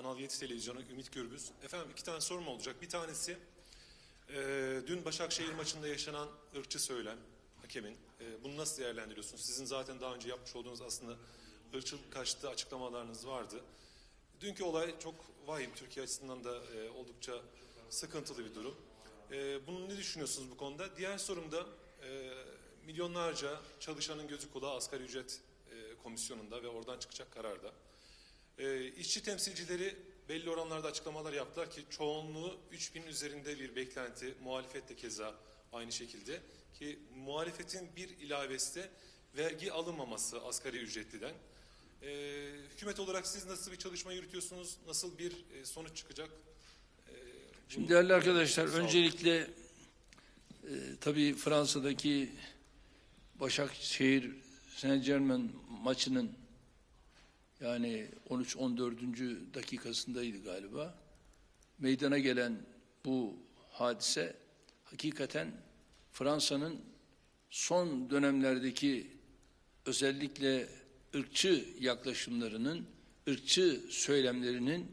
Kanal 7 Televizyonu Ümit Gürbüz. Efendim iki tane sorum olacak. Bir tanesi e, dün Başakşehir maçında yaşanan ırkçı söylem hakemin. E, bunu nasıl değerlendiriyorsunuz? Sizin zaten daha önce yapmış olduğunuz aslında ırkçılık karşıtı açıklamalarınız vardı. Dünkü olay çok vahim. Türkiye açısından da e, oldukça sıkıntılı bir durum. E, bunu ne düşünüyorsunuz bu konuda? Diğer sorum da e, milyonlarca çalışanın gözü kulağı asgari ücret e, komisyonunda ve oradan çıkacak kararda. E, işçi temsilcileri belli oranlarda açıklamalar yaptılar ki çoğunluğu 3000 üzerinde bir beklenti, muhalefet de keza aynı şekilde ki muhalefetin bir ilavesi de vergi alınmaması asgari ücretliden. E, hükümet olarak siz nasıl bir çalışma yürütüyorsunuz, nasıl bir e, sonuç çıkacak? E, Şimdi değerli arkadaşlar öncelikle e, tabii Fransa'daki Başakşehir Saint Germain maçının yani 13-14. dakikasındaydı galiba. Meydana gelen bu hadise hakikaten Fransa'nın son dönemlerdeki özellikle ırkçı yaklaşımlarının, ırkçı söylemlerinin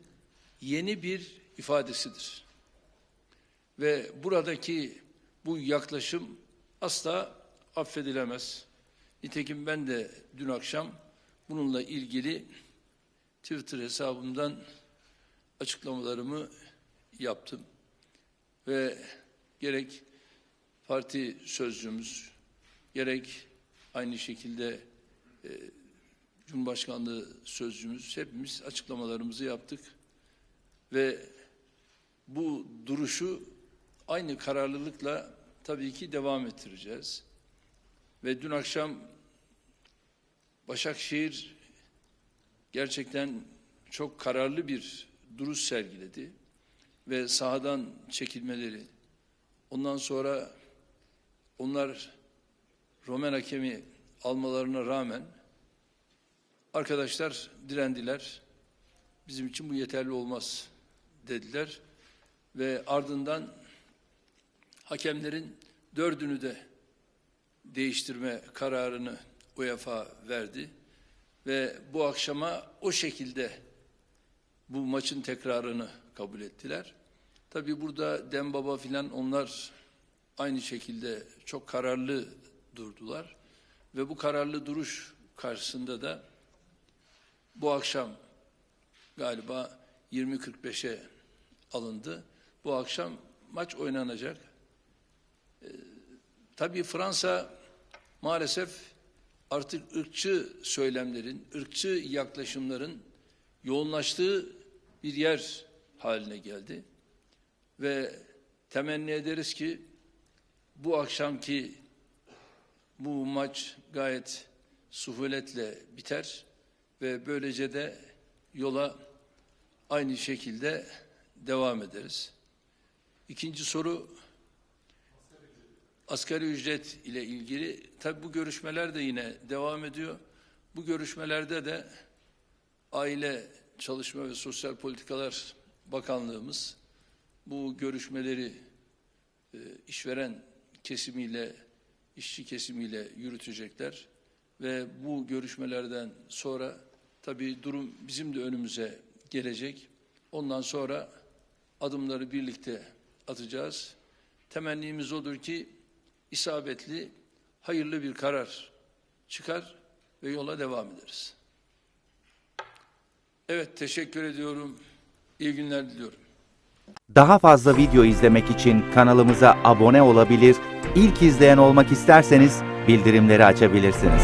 yeni bir ifadesidir. Ve buradaki bu yaklaşım asla affedilemez. Nitekim ben de dün akşam bununla ilgili Twitter hesabımdan açıklamalarımı yaptım. Ve gerek parti sözcümüz, gerek aynı şekilde e, Cumhurbaşkanlığı sözcümüz hepimiz açıklamalarımızı yaptık. Ve bu duruşu aynı kararlılıkla tabii ki devam ettireceğiz. Ve dün akşam Başakşehir gerçekten çok kararlı bir duruş sergiledi ve sahadan çekilmeleri. Ondan sonra onlar Romen hakemi almalarına rağmen arkadaşlar direndiler. Bizim için bu yeterli olmaz dediler ve ardından hakemlerin dördünü de değiştirme kararını UEFA verdi ve bu akşama o şekilde bu maçın tekrarını kabul ettiler. Tabii burada Dembaba filan onlar aynı şekilde çok kararlı durdular ve bu kararlı duruş karşısında da bu akşam galiba 20.45'e alındı. Bu akşam maç oynanacak. Ee, tabii Fransa maalesef artık ırkçı söylemlerin, ırkçı yaklaşımların yoğunlaştığı bir yer haline geldi. Ve temenni ederiz ki bu akşamki bu maç gayet suhuletle biter ve böylece de yola aynı şekilde devam ederiz. İkinci soru asgari ücret ile ilgili. Tabi bu görüşmeler de yine devam ediyor. Bu görüşmelerde de Aile Çalışma ve Sosyal Politikalar Bakanlığımız bu görüşmeleri e, işveren kesimiyle, işçi kesimiyle yürütecekler ve bu görüşmelerden sonra tabii durum bizim de önümüze gelecek. Ondan sonra adımları birlikte atacağız. Temennimiz odur ki isabetli, hayırlı bir karar çıkar ve yola devam ederiz. Evet, teşekkür ediyorum. İyi günler diliyorum. Daha fazla video izlemek için kanalımıza abone olabilir, ilk izleyen olmak isterseniz bildirimleri açabilirsiniz.